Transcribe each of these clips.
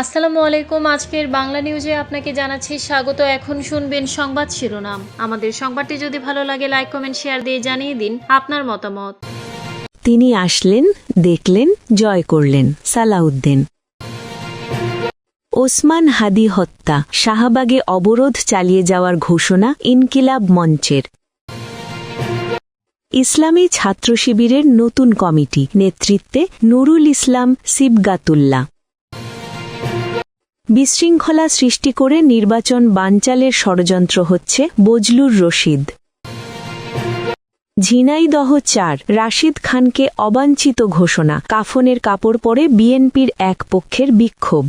আসসালামু আলাইকুম। আজকের বাংলা নিউজে আপনাকে জানাচ্ছি স্বাগত। এখন শুনবেন সংবাদ শিরোনাম। আমাদের সংবাদটি যদি ভালো লাগে লাইক কমেন্ট শেয়ার দিয়ে জানিয়ে দিন আপনার মতামত। তিনি আসলেন, দেখলেন, জয় করলেন, সালাউদ্দিন। ওসমান হাদি হত্যা, শাহবাগে অবরোধ চালিয়ে যাওয়ার ঘোষণা ইনকিলাব মঞ্চের। ইসলামী ছাত্র শিবিরের নতুন কমিটি, নেতৃত্বে নুরুল ইসলাম সিবগাতুল্লাহ। বিশৃঙ্খলা সৃষ্টি করে নির্বাচন বানচালের ষড়যন্ত্র হচ্ছে বজলুর রশিদ। ঝিনাইদহ চার, রাশিদ খানকে অবাঞ্ছিত ঘোষণা, কাফনের কাপড় পরে বিএনপির এক পক্ষের বিক্ষোভ।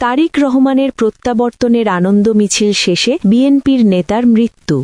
তারিক রহমানের প্রত্যাবর্তনের আনন্দ মিছিল শেষে বিএনপির নেতার মৃত্যু।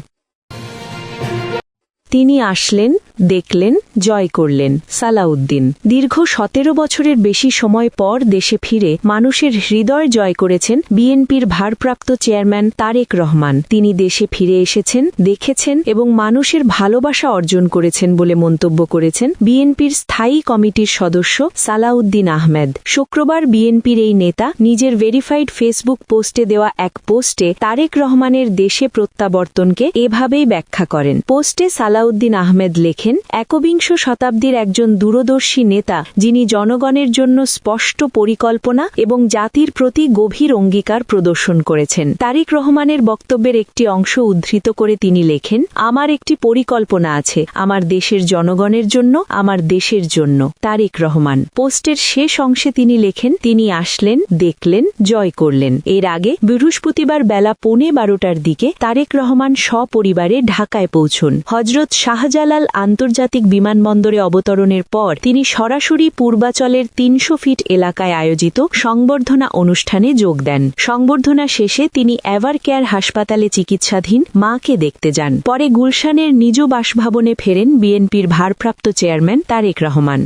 তিনি আসলেন দেখলেন, জয় করলেন। সালাউদ্দিন, দীর্ঘ সতেরো বছরের বেশি সময় পর দেশে ফিরে মানুষের হৃদয় জয় করেছেন বিএনপির ভারপ্রাপ্ত চেয়ারম্যান তারেক রহমান। তিনি দেশে ফিরে এসেছেন, দেখেছেন এবং মানুষের ভালোবাসা অর্জন করেছেন বলে মন্তব্য করেছেন বিএনপির স্থায়ী কমিটির সদস্য সালাউদ্দিন আহমেদ। শুক্রবার বিএনপির এই নেতা নিজের ভেরিফাইড ফেসবুক পোস্টে দেওয়া এক পোস্টে তারেক রহমানের দেশে প্রত্যাবর্তনকে এভাবেই ব্যাখ্যা করেন। পোস্টে সালাউদ্দিন আহমেদ লেখেন একবিংশ শতাব্দীর একজন দূরদর্শী নেতা, যিনি জনগণের জন্য স্পষ্ট পরিকল্পনা এবং জাতির প্রতি গভীর অঙ্গীকার প্রদর্শন করেছেন। তারিক রহমানের বক্তব্যের একটি অংশ উদ্ধৃত করে তিনি লেখেন, আমার একটি পরিকল্পনা আছে, আমার দেশের জনগণের জন্য, আমার দেশের জন্য। তারিক রহমান। পোস্টের শেষ অংশে তিনি লেখেন, তিনি আসলেন, দেখলেন, জয় করলেন। এর আগে বৃহস্পতিবার বেলা পৌনে বারোটার দিকে তারেক রহমান সপরিবারে ঢাকায় পৌঁছন। হজরত শাহজালাল আন্তর্জাতিক বিমানবন্দরে অবতরণের পর তিনি সরাসরি পূর্বাচলের তিনশো ফিট এলাকায় আয়োজিত সংবর্ধনা অনুষ্ঠানে যোগ দেন। সংবর্ধনা শেষে তিনি এভার কেয়ার হাসপাতালে চিকিৎসাধীন মাকে দেখতে যান। পরে গুলশানের নিজ বাসভবনে ফেরেন বিএনপির ভারপ্রাপ্ত চেয়ারম্যান তারেক রহমান।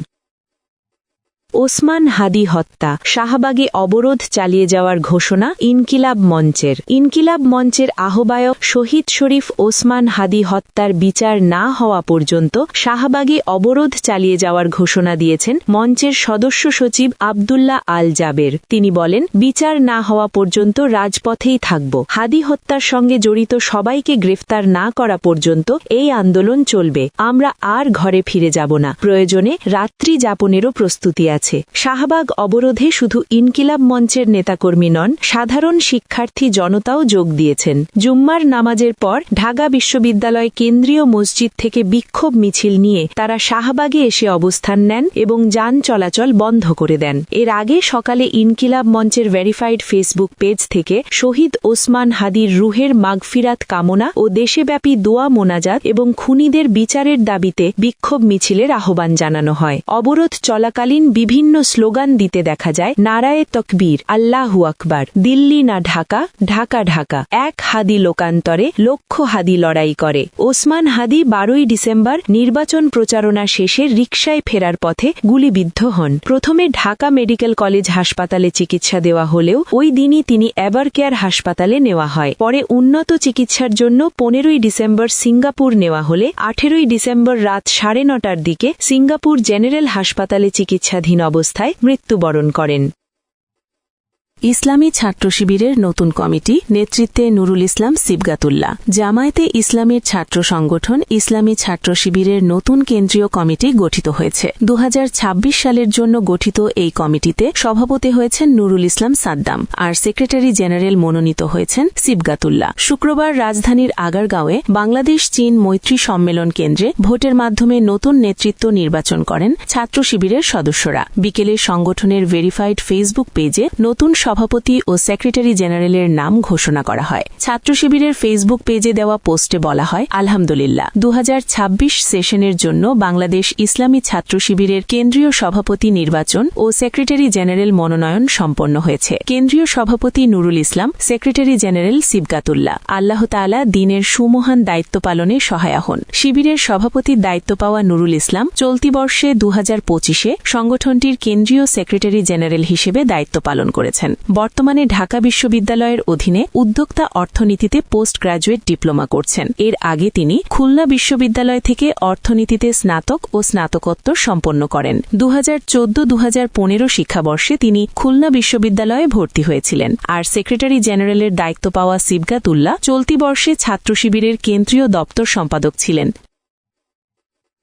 ওসমান হাদি হত্যা, শাহবাগে অবরোধ চালিয়ে যাওয়ার ঘোষণা ইনকিলাব মঞ্চের। ইনকিলাব মঞ্চের আহ্বায়ক শহীদ শরীফ ওসমান হাদি হত্যার বিচার না হওয়া পর্যন্ত শাহবাগে অবরোধ চালিয়ে যাওয়ার ঘোষণা দিয়েছেন মঞ্চের সদস্য সচিব আবদুল্লাহ আল জাবের। তিনি বলেন, বিচার না হওয়া পর্যন্ত রাজপথেই থাকব। হাদি হত্যার সঙ্গে জড়িত সবাইকে গ্রেফতার না করা পর্যন্ত এই আন্দোলন চলবে। আমরা আর ঘরে ফিরে যাব না। প্রয়োজনে রাত্রি যাপনেরও প্রস্তুতি আছে। আছে। শাহবাগ অবরোধে শুধু ইনকিলাব মঞ্চের নেতাকর্মী নন, সাধারণ শিক্ষার্থী জনতাও যোগ দিয়েছেন। জুম্মার নামাজের পর ঢাকা বিশ্ববিদ্যালয় কেন্দ্রীয় মসজিদ থেকে বিক্ষোভ মিছিল নিয়ে তারা শাহবাগে এসে অবস্থান নেন এবং যান চলাচল বন্ধ করে দেন। এর আগে সকালে ইনকিলাব মঞ্চের ভেরিফাইড ফেসবুক পেজ থেকে শহীদ ওসমান হাদির রুহের মাগফিরাত কামনা ও দেশেব্যাপী দোয়া মোনাজাত এবং খুনিদের বিচারের দাবিতে বিক্ষোভ মিছিলের আহ্বান জানানো হয়। অবরোধ চলাকালীন বিভিন্ন স্লোগান দিতে দেখা যায়, নারায়ে তকবীর, আল্লাহু আকবার, দিল্লি না ঢাকা ঢাকা ঢাকা। এক হাদি লোকান্তরে লক্ষ হাদি লড়াই করে। ওসমান হাদি বারোই ডিসেম্বর নির্বাচন প্রচারণা শেষে রিকশায় ফেরার পথে গুলিবিদ্ধ হন। প্রথমে ঢাকা মেডিকেল কলেজ হাসপাতালে চিকিৎসা দেওয়া হলেও ওই দিনই তিনি এভার কেয়ার হাসপাতালে নেওয়া হয়। পরে উন্নত চিকিৎসার জন্য পনেরোই ডিসেম্বর সিঙ্গাপুর নেওয়া হলে আঠেরোই ডিসেম্বর রাত সাড়ে নটার দিকে সিঙ্গাপুর জেনারেল হাসপাতালে চিকিৎসাধীন অবস্থায় মৃত্যুবরণ করেন। ইসলামী ছাত্র শিবিরের নতুন কমিটি নেতৃত্বে নুরুল ইসলাম সিবগাতুল্লাহ। জামায়াতে ইসলামের ছাত্র সংগঠন ইসলামী ছাত্র শিবিরের নতুন কেন্দ্রীয় কমিটি গঠিত হয়েছে। দু সালের জন্য গঠিত এই কমিটিতে সভাপতি হয়েছেন নুরুল ইসলাম সাদ্দাম আর সেক্রেটারি জেনারেল মনোনীত হয়েছেন সিবগাতুল্লাহ। শুক্রবার রাজধানীর আগারগাঁওয়ে বাংলাদেশ চীন মৈত্রী সম্মেলন কেন্দ্রে ভোটের মাধ্যমে নতুন নেতৃত্ব নির্বাচন করেন ছাত্র শিবিরের সদস্যরা। বিকেলে সংগঠনের ভেরিফাইড ফেসবুক পেজে নতুন সভাপতি ও সেক্রেটারি জেনারেলের নাম ঘোষণা করা হয়। ছাত্র শিবিরের ফেসবুক পেজে দেওয়া পোস্টে বলা হয়, আলহামদুলিল্লাহ। দু হাজার ছাব্বিশ সেশনের জন্য বাংলাদেশ ইসলামী ছাত্র শিবিরের কেন্দ্রীয় সভাপতি নির্বাচন ও সেক্রেটারি জেনারেল মনোনয়ন সম্পন্ন হয়েছে। কেন্দ্রীয় সভাপতি নুরুল ইসলাম, সেক্রেটারি জেনারেল সিবগাতুল্লাহ। আল্লাহ তালা দিনের সুমহান দায়িত্ব পালনে সহায়া হন। শিবিরের সভাপতির দায়িত্ব পাওয়া নুরুল ইসলাম চলতি বর্ষে দু হাজার সংগঠনটির কেন্দ্রীয় সেক্রেটারি জেনারেল হিসেবে দায়িত্ব পালন করেছেন। বর্তমানে ঢাকা বিশ্ববিদ্যালয়ের অধীনে উদ্যোক্তা অর্থনীতিতে পোস্ট গ্রাজুয়েট ডিপ্লোমা করছেন। এর আগে তিনি খুলনা বিশ্ববিদ্যালয় থেকে অর্থনীতিতে স্নাতক ও স্নাতকোত্তর সম্পন্ন করেন। দু হাজার শিক্ষাবর্ষে তিনি খুলনা বিশ্ববিদ্যালয়ে ভর্তি হয়েছিলেন। আর সেক্রেটারি জেনারেলের দায়িত্ব পাওয়া সিবগাতুল্লাহ চলতি বর্ষে ছাত্র শিবিরের কেন্দ্রীয় দপ্তর সম্পাদক ছিলেন।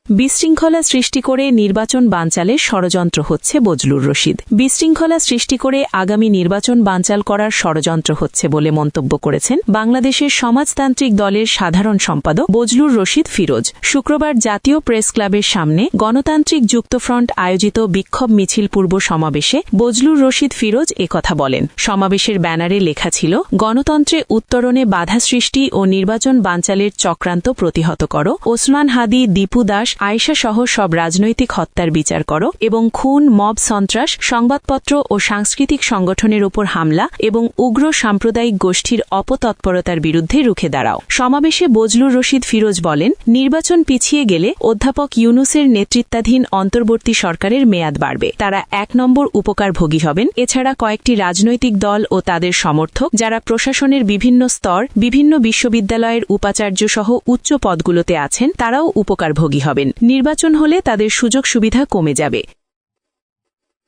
বিশৃঙ্খলা সৃষ্টি করে নির্বাচন বানচালে ষড়যন্ত্র হচ্ছে বজলুর রশিদ। বিশৃঙ্খলা সৃষ্টি করে আগামী নির্বাচন বানচাল করার ষড়যন্ত্র হচ্ছে বলে মন্তব্য করেছেন বাংলাদেশের সমাজতান্ত্রিক দলের সাধারণ সম্পাদক বজলুর রশিদ ফিরোজ। শুক্রবার জাতীয় প্রেস ক্লাবের সামনে গণতান্ত্রিক যুক্তফ্রন্ট আয়োজিত বিক্ষোভ মিছিল পূর্ব সমাবেশে বজলুর রশিদ ফিরোজ একথা বলেন। সমাবেশের ব্যানারে লেখা ছিল, গণতন্ত্রে উত্তরণে বাধা সৃষ্টি ও নির্বাচন বানচালের চক্রান্ত প্রতিহত করো। ওসমান হাদি, দীপু দাস আয়েশা সহ সব রাজনৈতিক হত্যার বিচার করো এবং খুন, মব, সন্ত্রাস, সংবাদপত্র ও সাংস্কৃতিক সংগঠনের উপর হামলা এবং উগ্র সাম্প্রদায়িক গোষ্ঠীর অপতৎপরতার বিরুদ্ধে রুখে দাঁড়াও। সমাবেশে বজলুর রশিদ ফিরোজ বলেন, নির্বাচন পিছিয়ে গেলে অধ্যাপক ইউনুসের নেতৃত্বাধীন অন্তর্বর্তী সরকারের মেয়াদ বাড়বে। তারা এক নম্বর উপকারভোগী হবেন। এছাড়া কয়েকটি রাজনৈতিক দল ও তাদের সমর্থক, যারা প্রশাসনের বিভিন্ন স্তর, বিভিন্ন বিশ্ববিদ্যালয়ের উপাচার্য সহ উচ্চ পদগুলোতে আছেন, তারাও উপকারভোগী হবেন। নির্বাচন হলে তাদের সুযোগ সুবিধা কমে যাবে।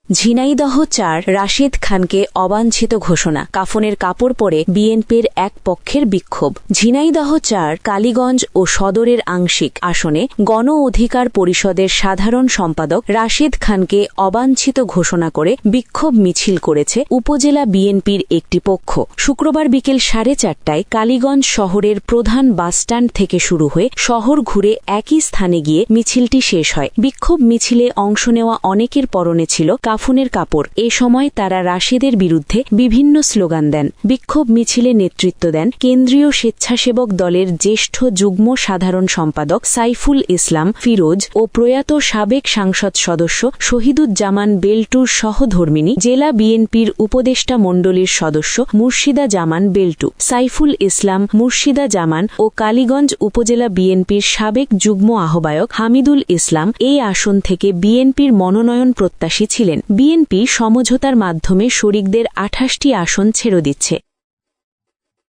ঝিনাইদহ চার রাশেদ খানকে অবাঞ্ছিত ঘোষণা। কাফনের কাপড় পরে বিএনপির এক পক্ষের বিক্ষোভ। ঝিনাইদহ চার কালীগঞ্জ ও সদরের আংশিক আসনে গণ অধিকার পরিষদের সাধারণ সম্পাদক রাশেদ খানকে অবাঞ্ছিত ঘোষণা করে বিক্ষোভ মিছিল করেছে উপজেলা বিএনপির একটি পক্ষ। শুক্রবার বিকেল সাড়ে চারটায় কালীগঞ্জ শহরের প্রধান বাসস্ট্যান্ড থেকে শুরু হয়ে শহর ঘুরে একই স্থানে গিয়ে মিছিলটি শেষ হয়। বিক্ষোভ মিছিলে অংশ নেওয়া অনেকের পরনে ছিল কাফনের কাপড়। এ সময় তারা রাশেদের বিরুদ্ধে বিভিন্ন স্লোগান দেন। বিক্ষোভ মিছিলে নেতৃত্ব দেন কেন্দ্রীয় স্বেচ্ছাসেবক দলের জ্যেষ্ঠ যুগ্ম সাধারণ সম্পাদক সাইফুল ইসলাম ফিরোজ ও প্রয়াত সাবেক সাংসদ সদস্য শহীদুজ্জামান বেল্টুর সহধর্মিনী জেলা বিএনপির উপদেষ্টা মণ্ডলীর সদস্য মুর্শিদা জামান বেল্টু। সাইফুল ইসলাম মুর্শিদা জামান ও কালীগঞ্জ উপজেলা বিএনপির সাবেক যুগ্ম আহ্বায়ক হামিদুল ইসলাম এই আসন থেকে বিএনপির মনোনয়ন প্রত্যাশী ছিলেন। বিএনপি সমঝোতার মাধ্যমে শরিকদের আঠাশটি আসন ছেড়ে দিচ্ছে।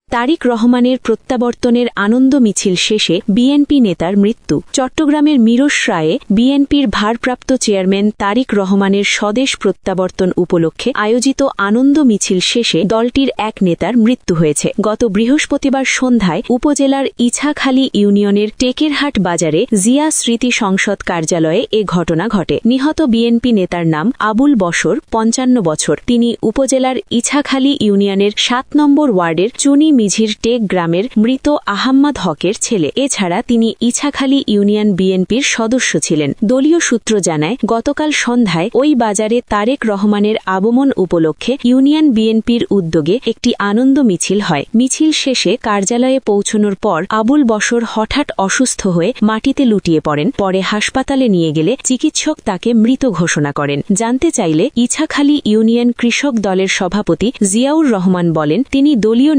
তারিক রহমানের প্রত্যাবর্তনের আনন্দ মিছিল শেষে বিএনপি নেতার মৃত্যু। চট্টগ্রামের মিরস রায়ে বিএনপির ভারপ্রাপ্ত চেয়ারম্যান তারিক রহমানের স্বদেশ প্রত্যাবর্তন উপলক্ষে আয়োজিত আনন্দ মিছিল শেষে দলটির এক নেতার মৃত্যু হয়েছে। গত বৃহস্পতিবার সন্ধ্যায় উপজেলার ইছাখালী ইউনিয়নের টেকেরহাট বাজারে জিয়া স্মৃতি সংসদ কার্যালয়ে এ ঘটনা ঘটে। নিহত বিএনপি নেতার নাম আবুল বসর পঞ্চান্ন বছর। তিনি উপজেলার ইছাখালী ইউনিয়নের সাত নম্বর ওয়ার্ডের চুনি মিঝির টেক গ্রামের মৃত আহাম্মদ হকের ছেলে। এছাড়া তিনি ইছাখালী ইউনিয়ন বিএনপির সদস্য ছিলেন। দলীয় সূত্র জানায়, গতকাল সন্ধ্যায় ওই বাজারে তারেক রহমানের আগমন উপলক্ষে ইউনিয়ন বিএনপির উদ্যোগে একটি আনন্দ মিছিল হয়। মিছিল শেষে কার্যালয়ে পৌঁছনোর পর আবুল বসর হঠাৎ অসুস্থ হয়ে মাটিতে লুটিয়ে পড়েন। পরে হাসপাতালে নিয়ে গেলে চিকিৎসক তাকে মৃত ঘোষণা করেন। জানতে চাইলে ইছাখালী ইউনিয়ন কৃষক দলের সভাপতি জিয়াউর রহমান বলেন, তিনি দলীয়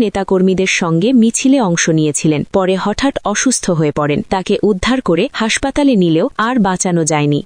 নেতাকর্মীদের সঙ্গে মিছিলে অংশ নিয়েছিলেন। পরে হঠাৎ অসুস্থ হয়ে পড়েন। তাকে উদ্ধার করে হাসপাতালে নিলেও আর বাঁচানো যায়নি।